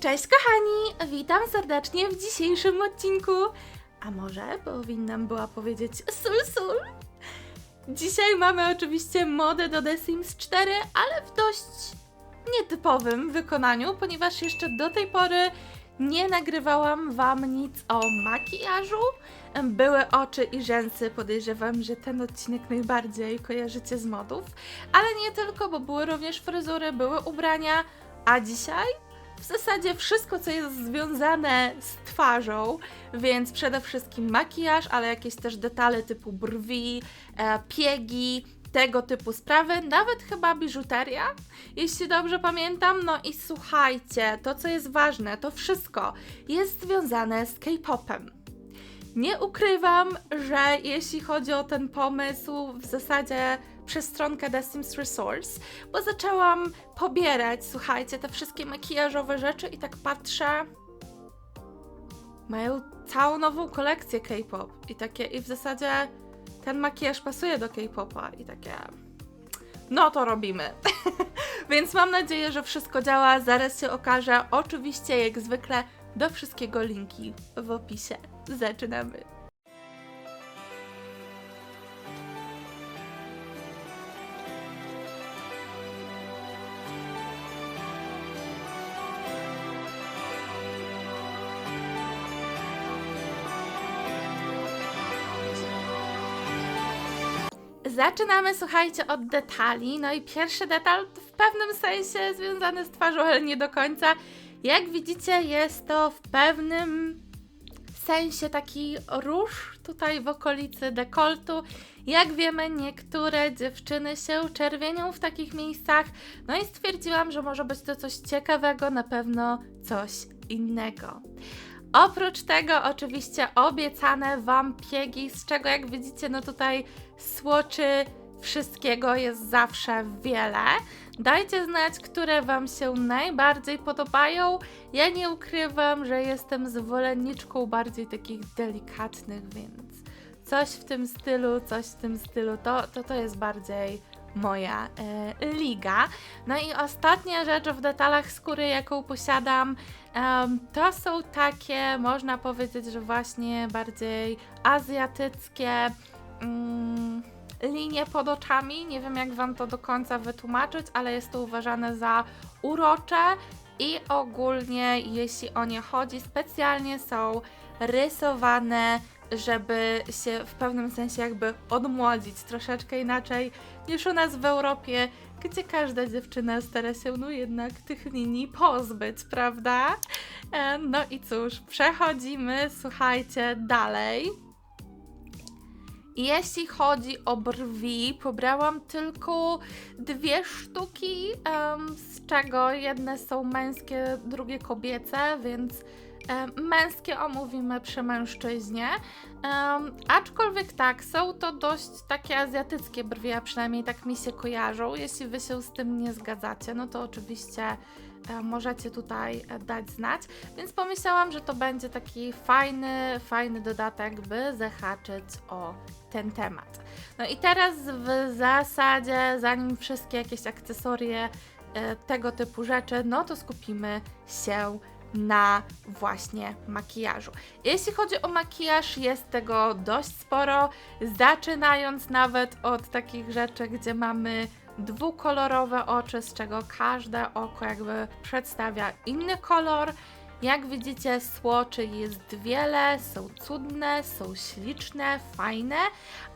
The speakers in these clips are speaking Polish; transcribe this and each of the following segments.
Cześć kochani! Witam serdecznie w dzisiejszym odcinku. A może powinnam była powiedzieć sul sul? Dzisiaj mamy oczywiście modę do The Sims 4, ale w dość nietypowym wykonaniu, ponieważ jeszcze do tej pory nie nagrywałam Wam nic o makijażu. Były oczy i rzęsy, podejrzewam, że ten odcinek najbardziej kojarzycie z modów. Ale nie tylko, bo były również fryzury, były ubrania, a dzisiaj w zasadzie wszystko, co jest związane z twarzą, więc przede wszystkim makijaż, ale jakieś też detale typu brwi, e, piegi, tego typu sprawy, nawet chyba biżuteria, jeśli dobrze pamiętam. No i słuchajcie, to co jest ważne, to wszystko jest związane z K-popem. Nie ukrywam, że jeśli chodzi o ten pomysł, w zasadzie przez stronkę The Sims Resource, bo zaczęłam pobierać, słuchajcie, te wszystkie makijażowe rzeczy i tak patrzę. Mają całą nową kolekcję K-pop i takie, i w zasadzie ten makijaż pasuje do K-popa i takie. No to robimy. Więc mam nadzieję, że wszystko działa. Zaraz się okaże. Oczywiście, jak zwykle, do wszystkiego linki w opisie. Zaczynamy. Zaczynamy, słuchajcie, od detali. No i pierwszy detal w pewnym sensie związany z twarzą, ale nie do końca. Jak widzicie, jest to w pewnym sensie taki róż tutaj w okolicy dekoltu. Jak wiemy, niektóre dziewczyny się czerwienią w takich miejscach. No i stwierdziłam, że może być to coś ciekawego, na pewno coś innego. Oprócz tego oczywiście obiecane Wam piegi, z czego jak widzicie, no tutaj słoczy wszystkiego jest zawsze wiele. Dajcie znać, które Wam się najbardziej podobają. Ja nie ukrywam, że jestem zwolenniczką bardziej takich delikatnych, więc coś w tym stylu, coś w tym stylu, to to, to jest bardziej moja e, liga. No i ostatnia rzecz w detalach skóry, jaką posiadam, em, to są takie, można powiedzieć, że właśnie bardziej azjatyckie. Linie pod oczami. Nie wiem, jak Wam to do końca wytłumaczyć, ale jest to uważane za urocze i ogólnie, jeśli o nie chodzi, specjalnie są rysowane, żeby się w pewnym sensie jakby odmłodzić troszeczkę inaczej niż u nas w Europie, gdzie każda dziewczyna stara się no jednak tych linii pozbyć, prawda? E, No i cóż, przechodzimy, słuchajcie, dalej. Jeśli chodzi o brwi, pobrałam tylko dwie sztuki, z czego jedne są męskie, drugie kobiece, więc męskie omówimy przy mężczyźnie. Em, aczkolwiek tak, są to dość takie azjatyckie brwi, a przynajmniej tak mi się kojarzą. Jeśli wy się z tym nie zgadzacie, no to oczywiście możecie tutaj e, dać znać. Więc pomyślałam, że to będzie taki fajny, fajny dodatek, by zahaczyć o ten temat. No i teraz w zasadzie, zanim wszystkie jakieś akcesorie e, tego typu rzeczy, no to skupimy się na właśnie makijażu. Jeśli chodzi o makijaż, jest tego dość sporo, zaczynając nawet od takich rzeczy, gdzie mamy dwukolorowe oczy, z czego każde oko jakby przedstawia inny kolor. Jak widzicie, słoczy jest wiele, są cudne, są śliczne, fajne,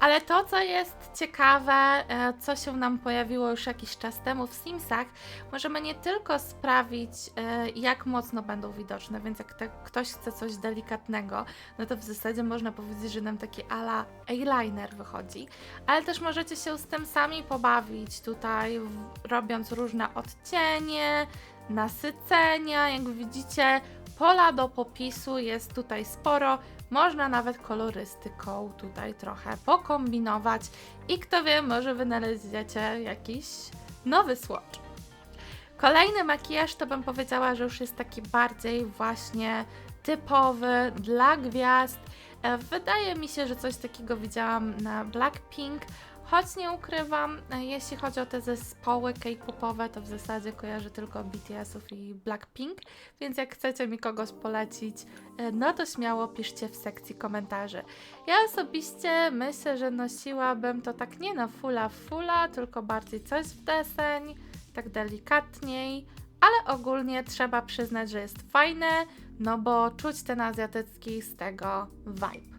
ale to, co jest ciekawe, e, co się nam pojawiło już jakiś czas temu w Simsach, możemy nie tylko sprawić, e, jak mocno będą widoczne, więc jak ktoś chce coś delikatnego, no to w zasadzie można powiedzieć, że nam taki ala eyeliner wychodzi, ale też możecie się z tym sami pobawić tutaj, robiąc różne odcienie, nasycenia. Jak widzicie, pola do popisu jest tutaj sporo. Można nawet kolorystyką tutaj trochę pokombinować i kto wie, może wynaleźlicie jakiś nowy słodcz. Kolejny makijaż to bym powiedziała, że już jest taki bardziej właśnie typowy dla gwiazd. E, Wydaje mi się, że coś takiego widziałam na Blackpink. Choć nie ukrywam, e, jeśli chodzi o te zespoły K-popowe, to w zasadzie kojarzę tylko BTS-ów i Blackpink, więc jak chcecie mi kogoś polecić, e, no to śmiało piszcie w sekcji komentarzy. Ja osobiście myślę, że nosiłabym to tak nie na fulla fulla, tylko bardziej coś w deseń, tak delikatniej, ale ogólnie trzeba przyznać, że jest fajne, no bo czuć ten azjatycki z tego vibe.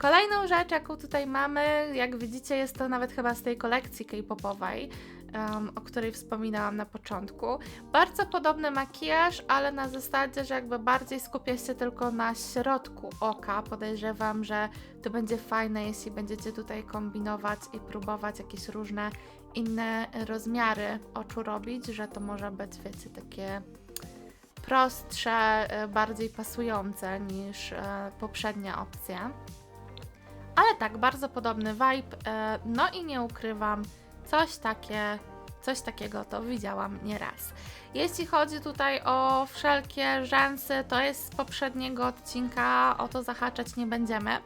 Kolejną rzecz, jaką tutaj mamy, jak widzicie, jest to nawet chyba z tej kolekcji K-popowej, um, o której wspominałam na początku. Bardzo podobny makijaż, ale na zasadzie, że jakby bardziej skupia się tylko na środku oka. Podejrzewam, że to będzie fajne, jeśli będziecie tutaj kombinować i próbować jakieś różne inne rozmiary oczu robić, że to może być, wiecie, takie prostsze, e, bardziej pasujące niż e, poprzednia opcja. Ale tak, bardzo podobny vibe. e, No i nie ukrywam, coś takie, coś takiego to widziałam nieraz. Jeśli chodzi tutaj o wszelkie rzęsy, to jest z poprzedniego odcinka, o to zahaczać nie będziemy.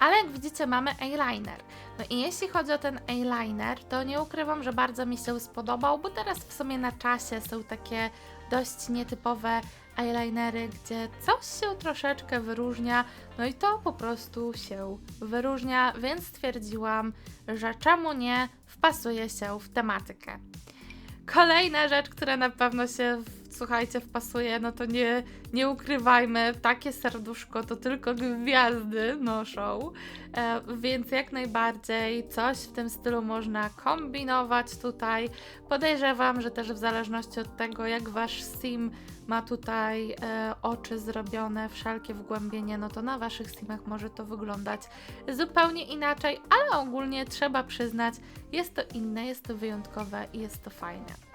Ale jak widzicie, mamy eyeliner. No i jeśli chodzi o ten eyeliner, to nie ukrywam, że bardzo mi się spodobał, bo teraz w sumie na czasie są takie dość nietypowe eyelinery, gdzie coś się troszeczkę wyróżnia, no i to po prostu się wyróżnia, więc stwierdziłam, że czemu nie wpasuje się w tematykę. Kolejna rzecz, która na pewno się, słuchajcie, wpasuje, no to nie, nie ukrywajmy, takie serduszko to tylko gwiazdy noszą, e, więc jak najbardziej coś w tym stylu można kombinować tutaj. Podejrzewam, że też w zależności od tego, jak wasz sim ma tutaj e, oczy zrobione, wszelkie wgłębienie, no to na waszych simach może to wyglądać zupełnie inaczej, ale ogólnie trzeba przyznać, jest to inne, jest to wyjątkowe i jest to fajne.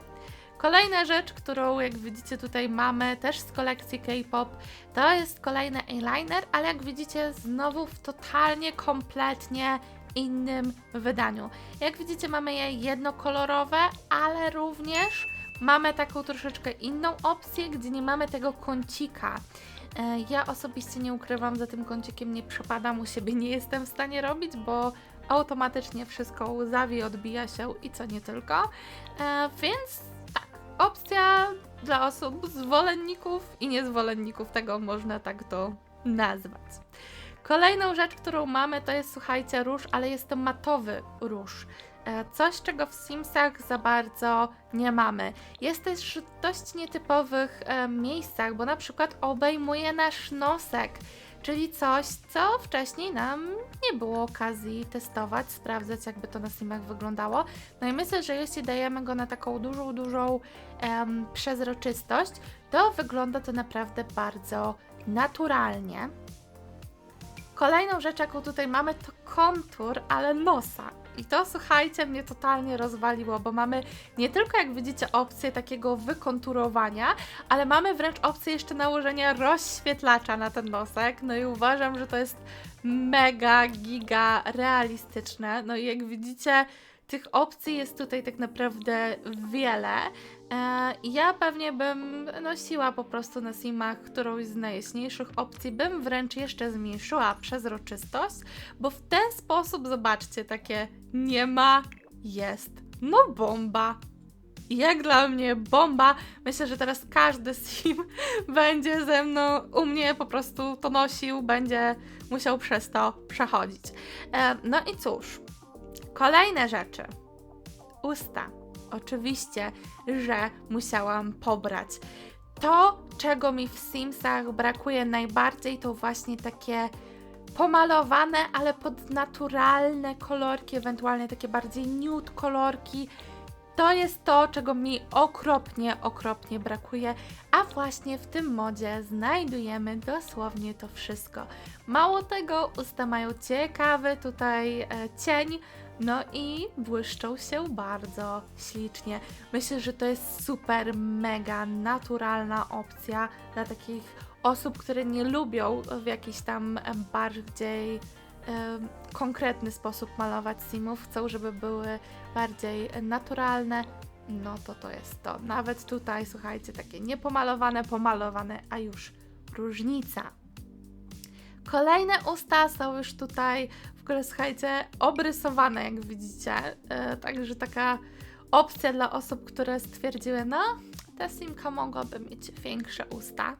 Kolejna rzecz, którą jak widzicie tutaj mamy też z kolekcji K-pop, to jest kolejny eyeliner, ale jak widzicie znowu w totalnie, kompletnie innym wydaniu. Jak widzicie mamy je jednokolorowe, ale również mamy taką troszeczkę inną opcję, gdzie nie mamy tego kącika. E, Ja osobiście nie ukrywam, za tym kącikiem nie przepadam u siebie, nie jestem w stanie robić, bo automatycznie wszystko łzawi, odbija się i co nie tylko. E, Więc tak, opcja dla osób zwolenników i niezwolenników tego można tak to nazwać. Kolejną rzecz, którą mamy, to jest słuchajcie róż, ale jest to matowy róż. E, Coś, czego w Simsach za bardzo nie mamy. Jest też w dość nietypowych e, miejscach, bo na przykład obejmuje nasz nosek, czyli coś, co wcześniej nam nie było okazji testować, sprawdzać, jakby to na Simach wyglądało. No i myślę, że jeśli dajemy go na taką dużą, dużą em, przezroczystość, to wygląda to naprawdę bardzo naturalnie. Kolejną rzecz, jaką tutaj mamy, to kontur, ale nosa. I to, słuchajcie, mnie totalnie rozwaliło, bo mamy nie tylko, jak widzicie, opcję takiego wykonturowania, ale mamy wręcz opcję jeszcze nałożenia rozświetlacza na ten nosek. No i uważam, że to jest mega, giga realistyczne. No i jak widzicie, tych opcji jest tutaj tak naprawdę wiele. E, ja pewnie bym nosiła po prostu na simach którąś z najjaśniejszych opcji, bym wręcz jeszcze zmniejszyła przezroczystość, bo w ten sposób, zobaczcie, takie nie ma, jest, no bomba. Jak dla mnie bomba. Myślę, że teraz każdy sim będzie ze mną, u mnie po prostu to nosił, będzie musiał przez to przechodzić. E, no i cóż, kolejne rzeczy. Usta. Oczywiście, że musiałam pobrać. To, czego mi w Simsach brakuje najbardziej, to właśnie takie pomalowane, ale pod naturalne kolorki, ewentualnie takie bardziej nude kolorki. To jest to, czego mi okropnie, okropnie brakuje, a właśnie w tym modzie znajdujemy dosłownie to wszystko. Mało tego, usta mają ciekawy tutaj e, cień, no i błyszczą się bardzo ślicznie. Myślę, że to jest super, mega naturalna opcja dla takich osób, które nie lubią w jakiś tam bardziej konkretny sposób malować simów, chcą, żeby były bardziej naturalne. No to to jest to. Nawet tutaj, słuchajcie, takie niepomalowane, pomalowane, a już różnica. Kolejne usta są już tutaj ogóle słuchajcie, obrysowane jak widzicie. E, także taka opcja dla osób, które stwierdziły, no ta simka mogłaby mieć większe usta.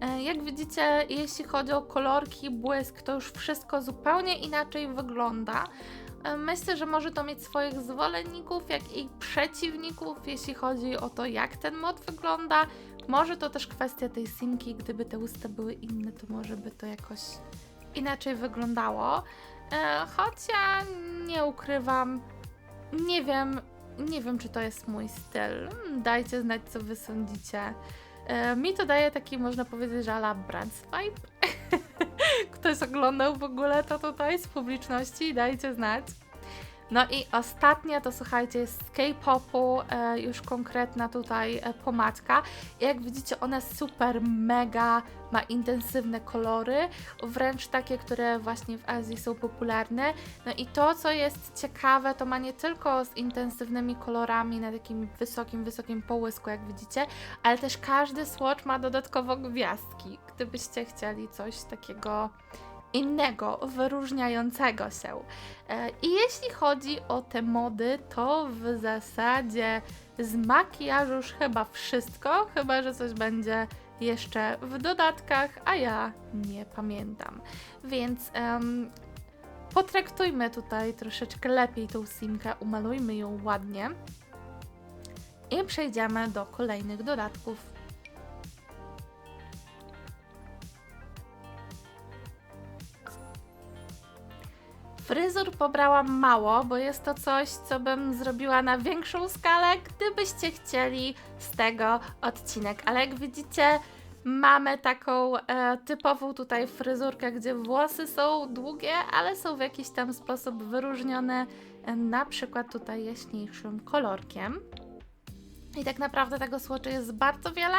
E, Jak widzicie, jeśli chodzi o kolorki, błysk, to już wszystko zupełnie inaczej wygląda. E, Myślę, że może to mieć swoich zwolenników, jak i przeciwników, jeśli chodzi o to, jak ten mod wygląda. Może to też kwestia tej simki, gdyby te usta były inne, to może by to jakoś inaczej wyglądało. E, choć ja nie ukrywam, nie wiem, nie wiem, czy to jest mój styl. Dajcie znać, co wy sądzicie. E, mi to daje taki, można powiedzieć, że ala Brands. Ktoś oglądał w ogóle to tutaj z publiczności? Dajcie znać. No i ostatnia to słuchajcie, jest z K-popu, e, już konkretna tutaj e, pomadka. Jak widzicie, ona super, mega ma intensywne kolory, wręcz takie, które właśnie w Azji są popularne. No i to, co jest ciekawe, to ma nie tylko z intensywnymi kolorami na takim wysokim, wysokim połysku, jak widzicie, ale też każdy swatch ma dodatkowo gwiazdki, gdybyście chcieli coś takiego innego, wyróżniającego się. E, I jeśli chodzi o te mody, to w zasadzie z makijażu już chyba wszystko, chyba że coś będzie jeszcze w dodatkach, a ja nie pamiętam. Więc em, potraktujmy tutaj troszeczkę lepiej tą simkę, umalujmy ją ładnie i przejdziemy do kolejnych dodatków. Fryzur pobrałam mało, bo jest to coś, co bym zrobiła na większą skalę, gdybyście chcieli z tego odcinek. Ale jak widzicie, mamy taką e, typową tutaj fryzurkę, gdzie włosy są długie, ale są w jakiś tam sposób wyróżnione, e, na przykład tutaj jaśniejszym kolorkiem. I tak naprawdę tego słodczy jest bardzo wiele.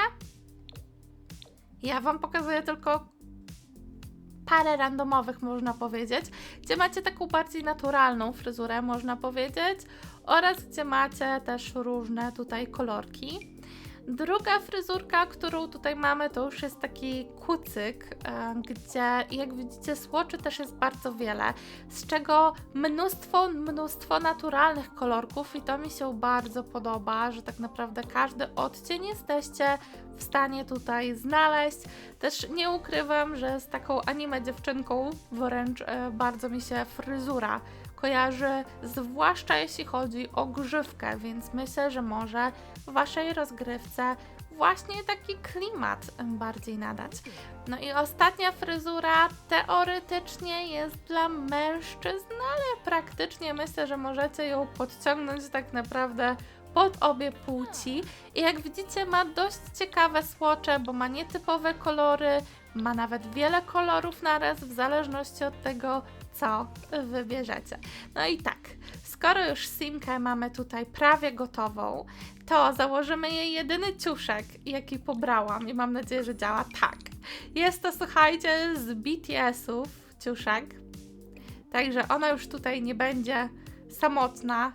Ja Wam pokazuję tylko parę randomowych, można powiedzieć, gdzie macie taką bardziej naturalną fryzurę, można powiedzieć, oraz gdzie macie też różne tutaj kolorki. Druga fryzurka, którą tutaj mamy, to już jest taki kucyk, e, gdzie jak widzicie słoczy też jest bardzo wiele, z czego mnóstwo, mnóstwo naturalnych kolorków i to mi się bardzo podoba, że tak naprawdę każdy odcień jesteście w stanie tutaj znaleźć. Też nie ukrywam, że z taką anime dziewczynką wręcz e, bardzo mi się fryzura kojarzy, zwłaszcza jeśli chodzi o grzywkę, więc myślę, że może w waszej rozgrywce właśnie taki klimat bardziej nadać. No i ostatnia fryzura teoretycznie jest dla mężczyzn, ale praktycznie myślę, że możecie ją podciągnąć tak naprawdę pod obie płci. I jak widzicie, ma dość ciekawe słocze, bo ma nietypowe kolory, ma nawet wiele kolorów naraz, w zależności od tego, co wybierzecie. No i tak, skoro już simkę mamy tutaj prawie gotową, to założymy jej jedyny ciuszek, jaki pobrałam i mam nadzieję, że działa tak. Jest to, słuchajcie, z BTS-ów ciuszek, także ona już tutaj nie będzie samotna,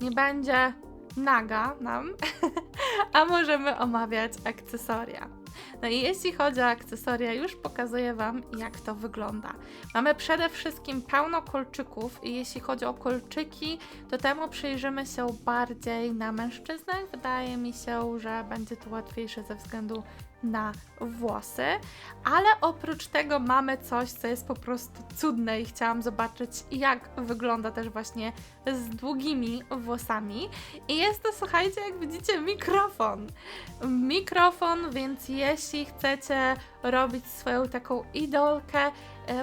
nie będzie naga nam, a możemy omawiać akcesoria. No i jeśli chodzi o akcesoria, już pokazuję Wam, jak to wygląda. Mamy przede wszystkim pełno kolczyków i jeśli chodzi o kolczyki, to temu przyjrzymy się bardziej na mężczyznach. Wydaje mi się, że będzie to łatwiejsze ze względu na włosy, ale oprócz tego mamy coś, co jest po prostu cudne i chciałam zobaczyć, jak wygląda też właśnie z długimi włosami. I jest to, słuchajcie, jak widzicie, mikrofon. Mikrofon, więc jeśli chcecie robić swoją taką idolkę,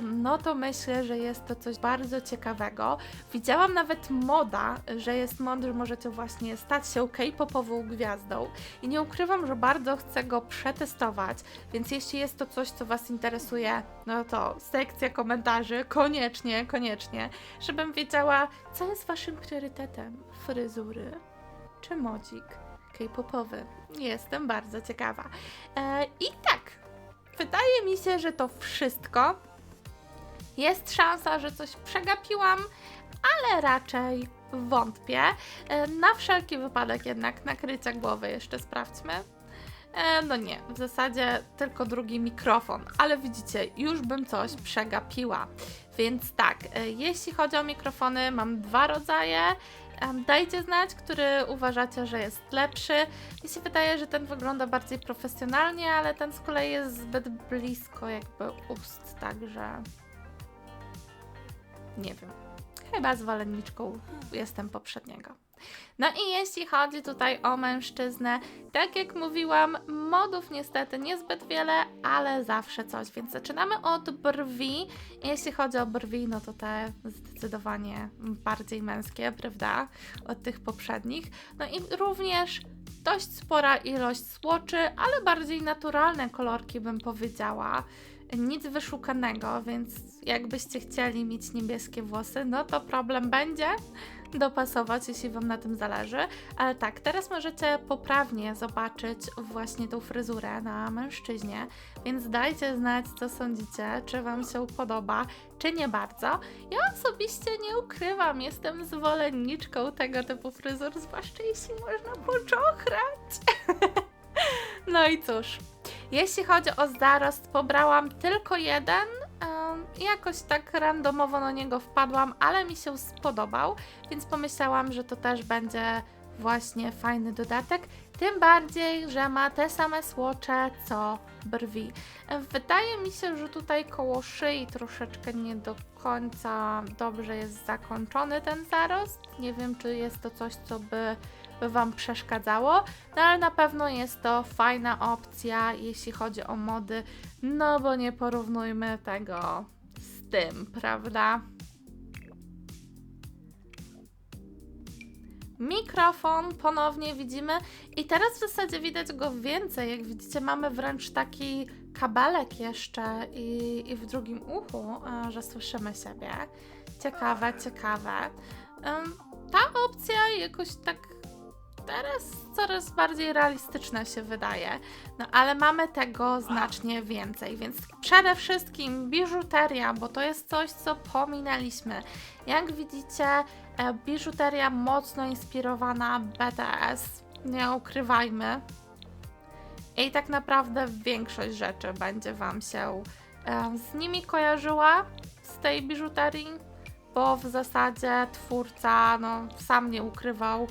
no to myślę, że jest to coś bardzo ciekawego. Widziałam nawet moda, że jest mod, że możecie właśnie stać się K-popową gwiazdą i nie ukrywam, że bardzo chcę go przetestować, więc jeśli jest to coś, co Was interesuje, no to sekcja komentarzy, koniecznie, koniecznie, żebym wiedziała, co jest Waszym priorytetem, fryzury czy modzik K-popowy. Jestem bardzo ciekawa. E, I tak, wydaje mi się, że to wszystko. Jest szansa, że coś przegapiłam, ale raczej wątpię. Na wszelki wypadek jednak nakrycia głowy jeszcze sprawdźmy. No nie, w zasadzie tylko drugi mikrofon, ale widzicie, już bym coś przegapiła. Więc tak, e, jeśli chodzi o mikrofony, mam dwa rodzaje. Dajcie znać, który uważacie, że jest lepszy. Mi się wydaje, że ten wygląda bardziej profesjonalnie, ale ten z kolei jest zbyt blisko jakby ust, także nie wiem. Chyba zwolenniczką jestem poprzedniego. No i jeśli chodzi tutaj o mężczyznę, tak jak mówiłam, modów niestety niezbyt wiele, ale zawsze coś, więc zaczynamy od brwi. Jeśli chodzi o brwi, no to te zdecydowanie bardziej męskie, prawda, od tych poprzednich. No i również dość spora ilość słoczy, ale bardziej naturalne kolorki bym powiedziała. Nic wyszukanego, więc jakbyście chcieli mieć niebieskie włosy, no to problem będzie dopasować, jeśli Wam na tym zależy. Ale tak, teraz możecie poprawnie zobaczyć właśnie tą fryzurę na mężczyźnie, więc dajcie znać, co sądzicie, czy Wam się podoba, czy nie bardzo. Ja osobiście nie ukrywam, jestem zwolenniczką tego typu fryzur, zwłaszcza jeśli można poczochrać. no i cóż, jeśli chodzi o zarost, pobrałam tylko jeden. Jakoś tak randomowo na niego wpadłam, ale mi się spodobał, więc pomyślałam, że to też będzie właśnie fajny dodatek. Tym bardziej, że ma te same słocze co brwi. Wydaje mi się, że tutaj koło szyi troszeczkę nie do końca dobrze jest zakończony ten zarost. Nie wiem, czy jest to coś, co by by Wam przeszkadzało, no ale na pewno jest to fajna opcja, jeśli chodzi o mody, no bo nie porównujmy tego z tym, prawda? Mikrofon ponownie widzimy i teraz w zasadzie widać go więcej. Jak widzicie, mamy wręcz taki kabelek jeszcze i, i w drugim uchu, e, że słyszymy siebie. Ciekawe, ciekawe. Ta opcja jakoś tak teraz coraz bardziej realistyczna się wydaje. No ale mamy tego znacznie więcej, więc przede wszystkim biżuteria, bo to jest coś, co pominęliśmy. Jak widzicie, e, biżuteria mocno inspirowana BTS, nie ukrywajmy. I tak naprawdę większość rzeczy będzie Wam się e, z nimi kojarzyła, z tej biżuterii, bo w zasadzie twórca no, sam nie ukrywał,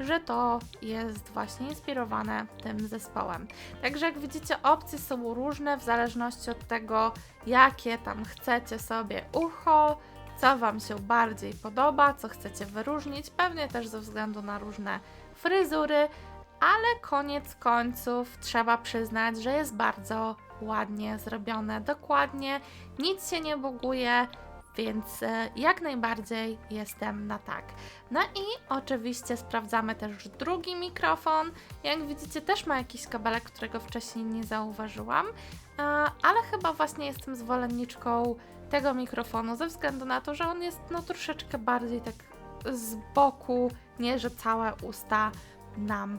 że to jest właśnie inspirowane tym zespołem. Także jak widzicie, opcje są różne w zależności od tego, jakie tam chcecie sobie ucho, co Wam się bardziej podoba, co chcecie wyróżnić, pewnie też ze względu na różne fryzury, ale koniec końców trzeba przyznać, że jest bardzo ładnie zrobione, dokładnie, nic się nie buguje, więc e, jak najbardziej jestem na tak. No i oczywiście sprawdzamy też drugi mikrofon. Jak widzicie, też ma jakiś kabelek, którego wcześniej nie zauważyłam, e, ale chyba właśnie jestem zwolenniczką tego mikrofonu ze względu na to, że on jest no troszeczkę bardziej tak z boku, nie że całe usta nam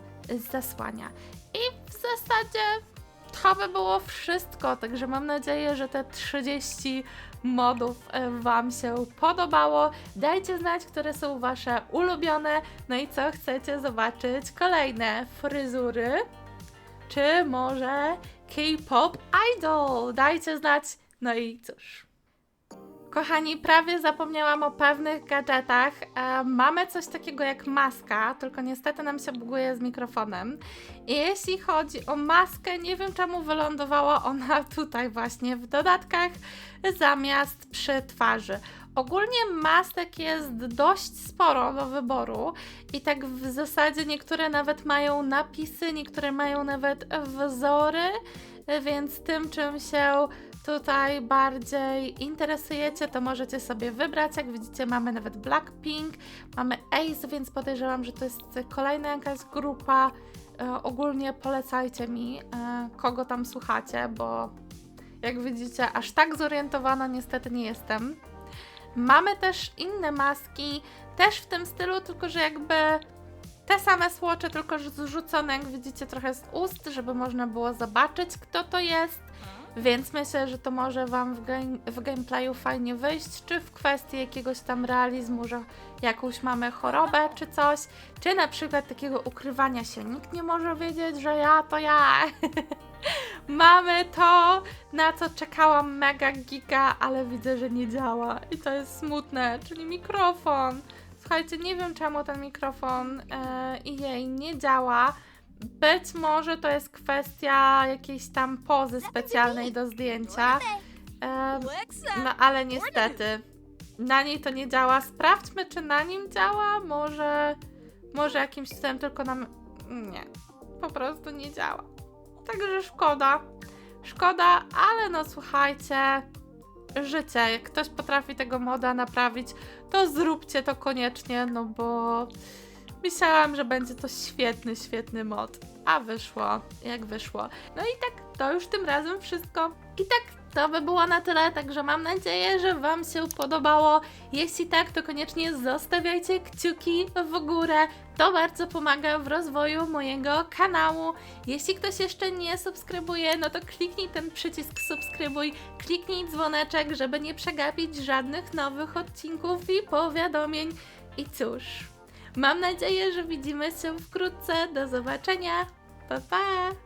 zasłania. I w zasadzie to by było wszystko, także mam nadzieję, że te 30 modów e, Wam się podobało. Dajcie znać, które są Wasze ulubione, no i co chcecie zobaczyć kolejne fryzury, czy może K-pop idol. Dajcie znać, no i cóż. Kochani, prawie zapomniałam o pewnych gadżetach. E, mamy coś takiego jak maska, tylko niestety nam się buguje z mikrofonem. I jeśli chodzi o maskę, nie wiem czemu wylądowała ona tutaj właśnie w dodatkach zamiast przy twarzy. Ogólnie masek jest dość sporo do wyboru i tak w zasadzie niektóre nawet mają napisy, niektóre mają nawet wzory, więc tym czym się tutaj bardziej interesujecie, to możecie sobie wybrać. Jak widzicie, mamy nawet Blackpink, mamy Ace, więc podejrzewam, że to jest kolejna jakaś grupa. E, ogólnie polecajcie mi, e, kogo tam słuchacie, bo jak widzicie, aż tak zorientowana niestety nie jestem. Mamy też inne maski, też w tym stylu, tylko że jakby te same słocze, tylko że zrzucone, jak widzicie, trochę z ust, żeby można było zobaczyć, kto to jest. Więc myślę, że to może Wam w, game, w gameplayu fajnie wyjść, czy w kwestii jakiegoś tam realizmu, że jakąś mamy chorobę czy coś, czy na przykład takiego ukrywania się. Nikt nie może wiedzieć, że ja to ja. mamy to, na co czekałam mega giga, ale widzę, że nie działa i to jest smutne, czyli mikrofon. Słuchajcie, nie wiem czemu ten mikrofon e, i jej nie działa. Być może to jest kwestia jakiejś tam pozy specjalnej do zdjęcia. No ale niestety na niej to nie działa. Sprawdźmy, czy na nim działa. Może, może jakimś cudem tylko nam. Nie, po prostu nie działa. Także szkoda. Szkoda, ale no słuchajcie. Życie, jak ktoś potrafi tego moda naprawić, to zróbcie to koniecznie, no bo myślałam, że będzie to świetny, świetny mod. A wyszło, jak wyszło. No i tak, to już tym razem wszystko. I tak, to by było na tyle, także mam nadzieję, że Wam się podobało. Jeśli tak, to koniecznie zostawiajcie kciuki w górę. To bardzo pomaga w rozwoju mojego kanału. Jeśli ktoś jeszcze nie subskrybuje, no to kliknij ten przycisk subskrybuj, kliknij dzwoneczek, żeby nie przegapić żadnych nowych odcinków i powiadomień. I cóż, mam nadzieję, że widzimy się wkrótce. Do zobaczenia. Pa pa!